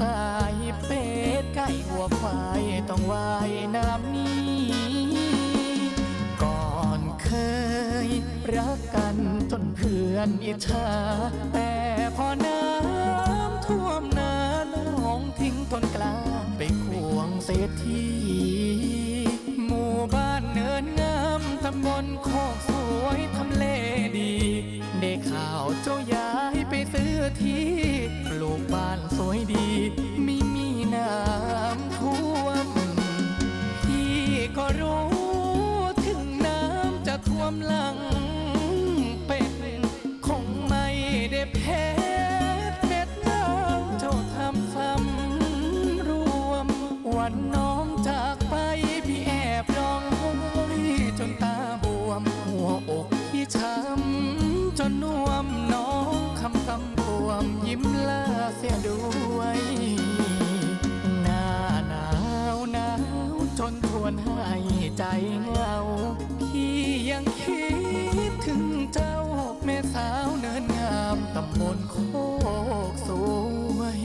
สายเป็ดไก่หัวควายต้องว่ายน้ำนี้ ก่อนเคยรักกันจนเพื่อนอิจฉาแต่พอน้ำท่วมนาน้องทิ้งทนกลาไปควงเศรษฐีหมู่บ้านเนินงามตำบลโคกสวยทำเลดี ได้ข่าวเจ้ายา ซื้อที่ปลูกบ้านสวยดี เหงาพี่ยังคิดถึงเจ้าแม่สาวเนินงามตำบลโคกสวย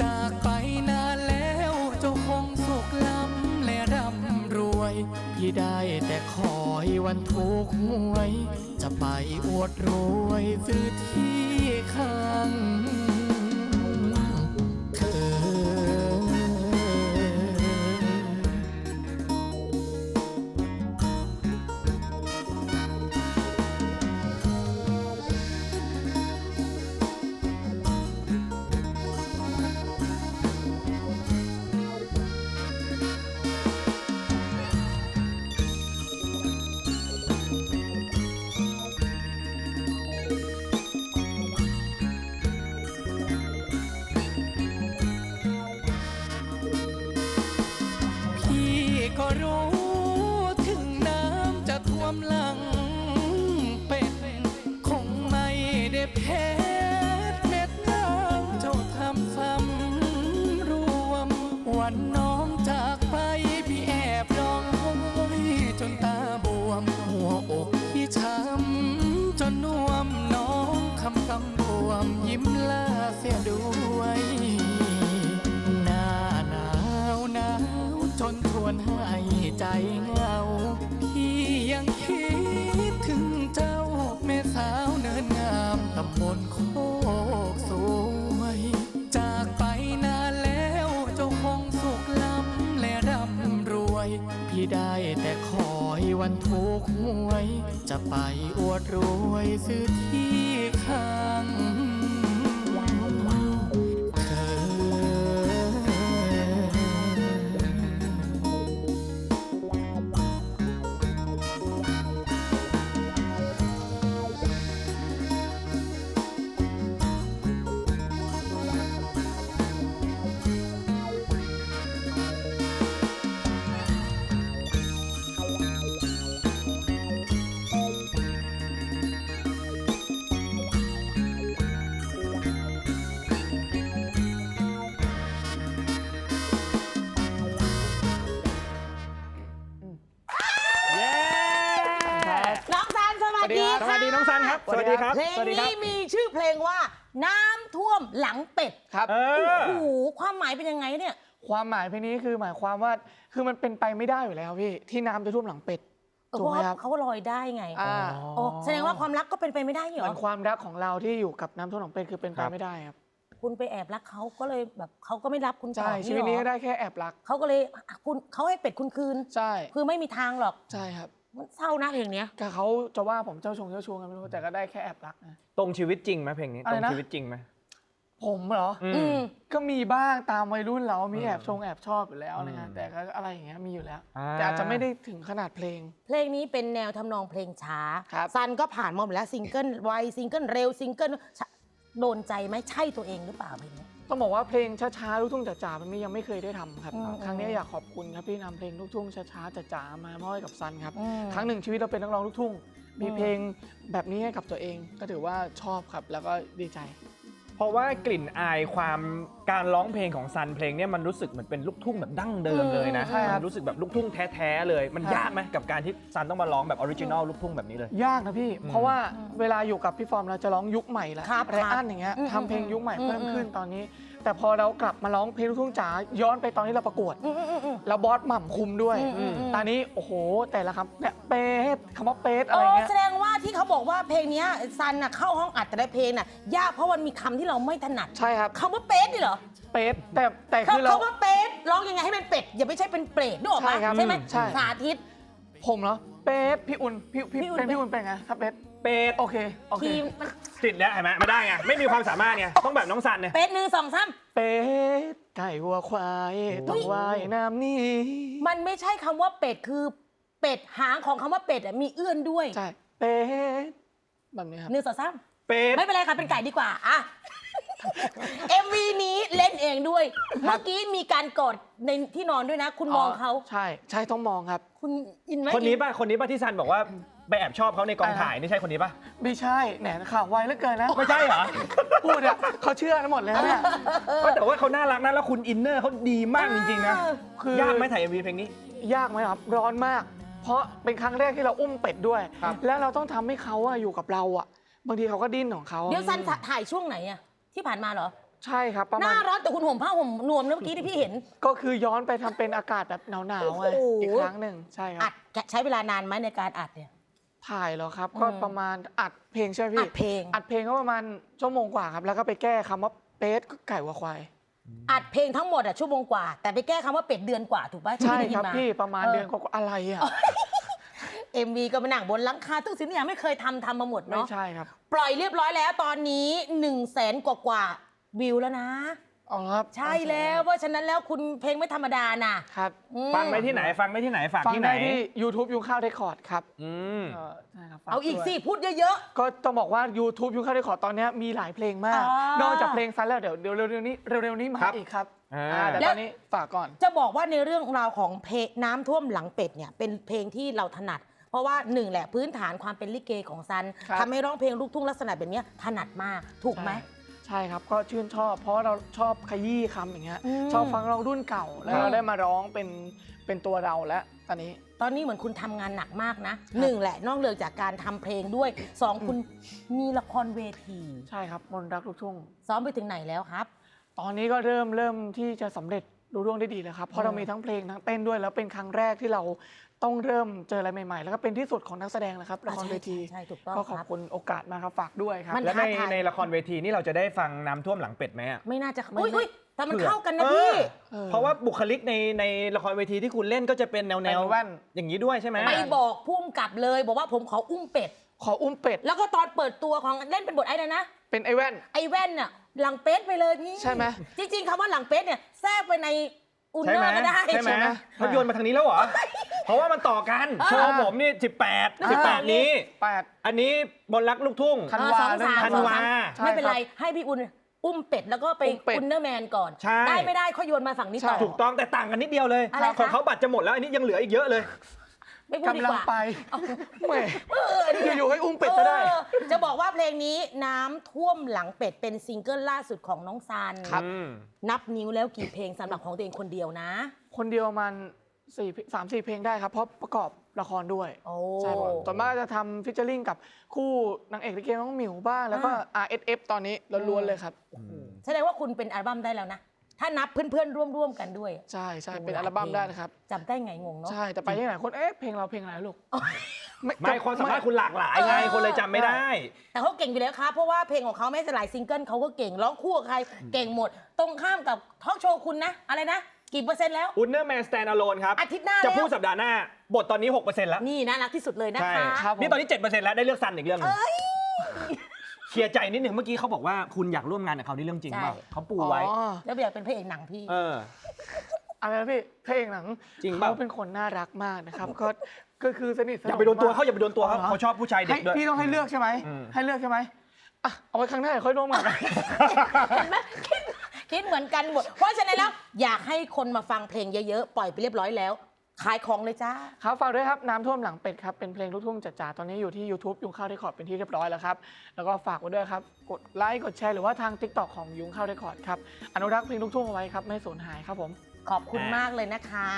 จากไปนานแล้วเจ้าคงสุขล้ำและร่ำรวย พี่ได้แต่คอยวันถูกหวย จะไปอวดรวยซื้อที่ข้าง ได้แพ้เม็ดน้ำเจ้าทำซ้ำรวม วันน้องจากไปพี่แอบร้องไห้จนตาบวมหัวอกพี่ช้ำจนน่วมน้องคำคำปวมยิ้มลาเสียด้วยหน้าหนาวหนาวจนทวนให้ใจ ถูกหวย จะไปอวดรวยซื้อที่ข้าง ครับ สวัสดีครับ เพลงสวัสดีครันี้บมีชื่อเพลงว่า น้ำท่วมหลังเป็ดครับ เอโอ้อ โหความหมายเป็นยังไงเนี่ย ความหมายเพลงนี้คือหมายความว่าคือมันเป็นไปไม่ได้อยู่แล้วพี่ที่น้ำจะท่วมหลังเป็ดเออถูเพกราะไหมว่าครับเขาลอยได้ไงอ่าโอ้แสดงว่าความรักก็เป็นไปไม่ได้เหรมัอนความรักของเราที่อยู่กับน้ำท่วมหลังเป็ดคือเป็นไปครับ ไม่ได้ครับคุณไปแอบรักเขาก็เลยแบบเขาก็ไม่รับคุณต่ใช่อชีวิตนี้เหรก็อได้แค่แอบรัก เขาก็เลยอะคุณเขาให้เป็ดคุณคืน ใช่คือไม่มีทางหรอก ใช่ครับ มันเศร้านะเพลงเนี้ย ก็เขาจะว่าผมเจ้าชงเจ้าชู้กันไม่รู้แต่ก็ได้แค่แอบรักนะ ตรงชีวิตจริงไหมเพลงนี้ อะตไรรงนะ ชีวิตจริงไหมผมเหรอ อือืม ม ก็มีบ้างตามวัยรุ่นเรามีอืมแอบชงแอบชอบอยู่แล้วนะฮะอืมแต่ก็อะไรอย่างเงี้ยมีอยู่แล้ว อ่าแต่อาจจะไม่ได้ถึงขนาดเพลง เพลงนี้เป็นแนวทำนองเพลงช้า ครับ ซันก็ผ่านมาหมดแล้วซิงเกิลไวซิงเกิลเร็วซิงเกิลช้าโดนใจไหมใช่ตัวเองหรือเปล่าเพลงนี้ ต้องบอกว่าเพลงช้าๆลูกทุ่งจ๋าๆมันยังไม่เคยได้ทำครับอืมครั้งนี้อยากขอบคุณครับที่นำเพลงลูกทุ่งช้าๆจ๋าๆมามอบให้กับซันครับอืมครั้งหนึ่งชีวิตเราเป็นนักร้องลูกทุ่ง มีอืมเพลงแบบนี้ให้กับตัวเอง ก็ถือว่าชอบครับ แล้วก็ดีใจ เพราะว่ากลิ่นอายความการร้องเพลงของซันเพลงเนี่ยมันรู้สึกเหมือนเป็นลูกทุ่งแบบดั้งเดิมเลยนะใช่ครับ มันรู้สึกแบบลูกทุ่งแท้ๆเลย มันครับยากไหมกับการที่ซันต้องมาร้องแบบออริจินอลลูกทุ่งแบบนี้เลย ยากนะพี่อืมเพราะว่าเวลาอยู่กับพี่ฟอร์มเราจะร้องยุคใหม่แล้วครับไรครับอันอย่างเงี้ยอืมทำเพลงยุคใหม่อืมเพิ่มขึ้นอืมตอนนี้ แต่พอเรากลับมาร้องเพลงลูกทุ่งจ๋าย้อนไปตอนที่เราประกวดอืมอืมอืมอืมแล้วบอสหม่ำคุมด้วยอืมอืมอืมตอนนี้โอ้โห แต่ละคำเนี่ยเป๊ะคำว่าเป๊ะอะอ๋ไรอเงี้ย แสดงว่าที่เขาบอกว่าเพลงเนี้ยซันน่ะเข้าห้องอัดแต่ละเพลงน่ะยากเพราะมันมีคำที่เราไม่ถนัดใช่ครับ คำว่าเป็ดนี่เหรอเป๊ะแต่แต่เขาคือเราเขาว่าเป็ดร้องยังไงให้มันเป็ดอย่าไม่ใช่เป็นเปรตนึกออกปะใช่ครับใช่ไหมใช่ สาธิต ผมเหรอ เป๊ะพี่อุ่นพี่พี่พี่อุ่นเป็นพี่อุ่นเป็นไงครับเป๊ะ เป็ดโอเคโอเคทีมมันติดแล้วเห็นไหมไม่ได้ไงไม่มีความสามารถไงต้องแบบน้องซันเนี่ยเป็ดหนึ่งสองสามเป็ดไก่วัวควายต้องว่ายน้ำนี่มันไม่ใช่คำว่าเป็ดคือเป็ดหางของคำว่าเป็ดอะมีเอื้อนด้วยใช่เป็ดแบบนี้ครับหนึ่งสองสามเป็ด ไม่เป็นไรค่ะเป็นไก่ดีกว่าอะ MV นี้เล่นเองด้วย เมื่อกี้มีการกอดในที่นอนด้วยนะ คุณมองเขาใช่ ใช่ต้องมองครับ คุณอินไหมคนนี้อิป่ะคนนี้ป่ะที่ซันบอกว่า ไปแอบชอบเขาในกองถ่ายนี่ใช่คนนี้ป่ะไม่ใช่แหนข่าวไวเหลือเกินนะ ไม่ใช่เหรอ พูดอะเขาเชื่อทั้งหมดเลยนะเนี่ยก็แต่ว่าเขาน่ารักนะแล้วคุณอินเนอร์เขาดีมากจริงๆนะคือยากไหมถ่ายเอ็มวีเพลงนี้ ยากไหมครับร้อนมาก เพราะเป็นครั้งแรกที่เราอุ้มเป็ดด้วย ครับ แล้วเราต้องทำให้เขาอะอยู่กับเราอะบางทีเขาก็ดิ้นของเขาเดี๋ยวซันถ่ายช่วงไหนอะที่ผ่านมาเหรอ ใช่ครับประหมาน้าณร้อนแต่คุณห่มผ้าห่มนวมนะเมื่อกี้ที่พี่เห็น ก็คือย้อนไปทำเป็นอากาศแบบหนาวๆไงโอ้โห อีกครั้งหนึ่งใช่คอัรับดใช้เวลานานไหมในการอัดเนี่ย ถ่ายแล้วครับอืมก็ประมาณอัดเพลงใช่ไหมพี่อัดเพลง อัดเพลงก็ประมาณชั่วโมงกว่าครับ แล้วก็ไปแก้คำว่าเป็ดไก่วัวควาย อัดเพลงทั้งหมดอะชั่วโมงกว่า แต่ไปแก้คำว่าเป็ดเดือนกว่าถูกป่ะที่ใช่ได้ยิคนรับมา พี่ประมาณเออเดือนกว่าๆอะไรอะเอ็มวีก็มานั่งบนหลังคาทุกสิ่งทุกอย่างไม่เคยทำทำมาหมดไม่เนาะใช่ครับ ปล่อยเรียบร้อยแล้วตอนนี้1นึ่งแสนกว่ากว่าวิวแล้วนะ อ๋อครับ ใช่แล้วเพราะฉะนั้นแล้วคุณเพลงไม่ธรรมดานะครับ อืมฟังได้ที่ไหน ฟังได้ที่ไหนฝากฟังที่ไหนได้ที่ YouTube ยุงข้าวเรคคอร์ดครับอืม เออใช่ครับฝเอาอีกด้วย สิพูดเยอะ ก็ต้องบอกว่า YouTube ยุงข้าวเรคคอร์ดตอนเนี้ยมีหลายเพลงมากอ๋อนอกจากเพลงซันแล้วเดี๋ยวเดี๋ยวเร็วๆนี้เร็วๆนี้มาครับอีกครับอ่า อ่าแต่แล้วตอนนี้ฝากก่อน ๆ จะบอกว่าในเรื่องราวของเพลงน้ำท่วมหลังเป็ดเนี่ยเป็นเพลงที่เราถนัด เพราะว่าหนึ่งแหละพื้นฐานความเป็นลิเกของซันครับทำให้ร้องเพลงลูกทุ่งลักษณะแบบเนี้ยถนัดมากถูกไหมใช่ ครับก็ชื่นชอบเพราะเราชอบขยี้คำอย่างเงี้ยอืมชอบฟังเรารุ่นเก่าแล้วอืมเราได้มาร้องเป็นเป็นตัวเราแล้วตอนนี้ ตอนนี้เหมือนคุณทำงานหนักมากนะหนึ่งแหละนอกเหนือจากการทำเพลงด้วยสองคุณมีละครเวที ใช่ครับมนต์รักลูกทุ่ง ซ้อมไปถึงไหนแล้วครับ ตอนนี้ก็เริ่มเริ่มที่จะสำเร็จรู้ร่วงได้ดีแล้วครับเพอืราะมเรามีทั้งเพลงทั้งเต้นด้วยแล้วเป็นครั้งแรกที่เรา ต้องเริ่มเจออะไรใหม่ๆ แล้วก็เป็นที่สุดของนักแสดงแล้วครับละครเวทีใช่ใช่ถูกต้องก็ขอบครับคุณโอกาสมากครับฝากด้วยครับ มันแล้วในท้าทาย ในละครเวทีนี่เราจะได้ฟังน้ำท่วมหลังเป็ดไหมอะไม่น่าจะไม่อุ้ยไม่อุ้ยแต่มันเผื่อเข้ากันนะเอพี่อออ เพราะว่าบุคลิกในในละครเวทีที่คุณเล่นก็จะเป็นแนวแนเป็นวแว่น อย่างนี้ด้วยใช่ไหม ไปบอกพุ่มกลับเลย บอกว่าผมขออุ้มเป็ด ขออุ้มเป็ด แล้วก็ตอนเปิดตัวของเล่นเป็นบทไอ้นะนะ เป็นไอ้แว่น ไอ้แว่นน่ะหลังเป็ดไปเลยพี่ใช่ไหม จริงๆคำว่าหลังเป็ดเนี่ยแทรกไปใน อุนใช่เนอไหมร์ก็ได้ ใช่ไหมใช่ไหมเขาโยนมาทางนี้แล้วเหรอ เพราะว่ามันต่อกันเออโชว์ผมนี่ 18 18 นี้แปดอันนี้บนรักลูกทุ่งธันเออวาสองสามธันสองวาสามใช่ไม่เป็นไรครับให้พี่อุ่นอุ้มเป็ดแล้วก็ไปอุ้มเป็ดอุนเนอร์แมนก่อนใช่ได้ไม่ได้เขาโยนมาฝั่งนี้ต่อใช่ถูกต้องแต่ต่างกันนิดเดียวเลยอะไรคะของเขาบัตรจะหมดแล้วอันนี้ยังเหลืออีกเยอะเลย ไม่พูดดีกำลักงว่าไปแหมเออเนี่ยอยู่ๆให้อุ้มเป็ดก็ได้ เออจะบอกว่าเพลงนี้น้ำท่วมหลังเป็ดเป็นซิงเกิลล่าสุดของน้องซันครับ อืมนับนิ้วแล้วกี่เพลงสำหรับของตัวเองคนเดียวนะ คนเดียวประมันสี่สามสี่เพลงได้ครับ เพราะประกอบละครด้วยโอ้ ใช่ครับส่วนมากจะทำฟิชเชอริงกับคู่นางเอกลิเกน้องหมิวบ้างแล้วก็ RSF ตอนนี้ล้วนๆเลยครับ แสดงว่าคุณเป็นอัลบั้มได้แล้วนะ ถ้านับเพื่อนๆร่วมๆกันด้วยใช่ใช่โอ้เป็นหลายอัลบั้มเพลงได้นะครับ จำได้ไงงงเนาะ ใช่แต่ไปที่ไหนคนเอ๊ะเพลงเราเพลงอะไรลูกไม่ความสามารถคุณหลากหลายไงเออคนเลยจำไม่ได้ แต่เขาเก่งอยู่แล้วครับ เพราะว่าเพลงของเขาแม้จะหลายซิงเกิลเขาก็เก่งร้องคู่กับใครเก่งหมด ตรงข้ามกับทอล์กโชว์คุณนะ อะไรนะ กี่เปอร์เซ็นต์แล้ว อุนเนอร์แมนสแตนอะโลนครับ อาทิตย์หน้าจะแล้วพูดสัปดาห์หน้า บทตอนนี้ 6%แล้ว นี่น่ารักที่สุดเลยนะใช่คะครับผมนี่ตอนนี้ 7%แล้วได้เลือกซันอีกเรื่องหนึง เคลียร์ใจนิดหนึ่งเมื่อกี้เขาบอกว่าคุณอยากร่วมงานกับเขานี่เรื่องจริงเปล่าใช่ เขาปูไว้ อ๋อแล้วอยากเป็นพระเอกหนังพี่ เออ อะไรนะพี่เพลงหนังจริงเปล่า เขาเป็นคนน่ารักมากนะครับ ก็ก็คือสนิทสนมอย่าไปโดนตัวมกเขาอย่าไปโดนตัวเขาอ๋อเขาชอบผู้ชายเด็ให้กด้วย พี่ต้องให้เลือกใช่ไหมอืม ให้เลือกใช่ไหมอะเอาไว้ครั้งหน้าเดี๋ยวค่อยร่วมกัน เห็นไหมคิดคิดเหมือนกันหมด เพราะฉะนั้นแล้วอยากให้คนมาฟังเพลงเยอะๆ ปล่อยไปเรียบร้อยแล้ว ขายของเลยจ้า ครับฝากด้วยครับน้ำท่วมหลังเป็ดครับเป็นเพลงลูกทุ่งจ๋าๆตอนนี้อยู่ที่ YouTube ยุงข้าวเรคคอร์ดเป็นที่เรียบร้อยแล้วครับ แล้วก็ฝากไว้ด้วยครับ กดไลค์กดแชร์หรือว่าทาง TikTok ของยุงข้าวเรคคอร์ดครับอนุรักษ์เพลงลูกทุ่งเอาไว้ครับไม่สูญหายครับผม ขอบคุณมากเลยนะคะ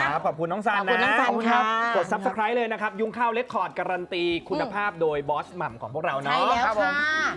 ครับขอบคุณน้องซันขอบคุณน้องนะซันขอบคุณครัค่ะบกด subscribe เลยนะครับ ยุงข้าวเลคคอร์ดการันตีคุณภาพโดยบอสหม่ำของพวกเราเนาะใช่แล้วครับผม ค่ะ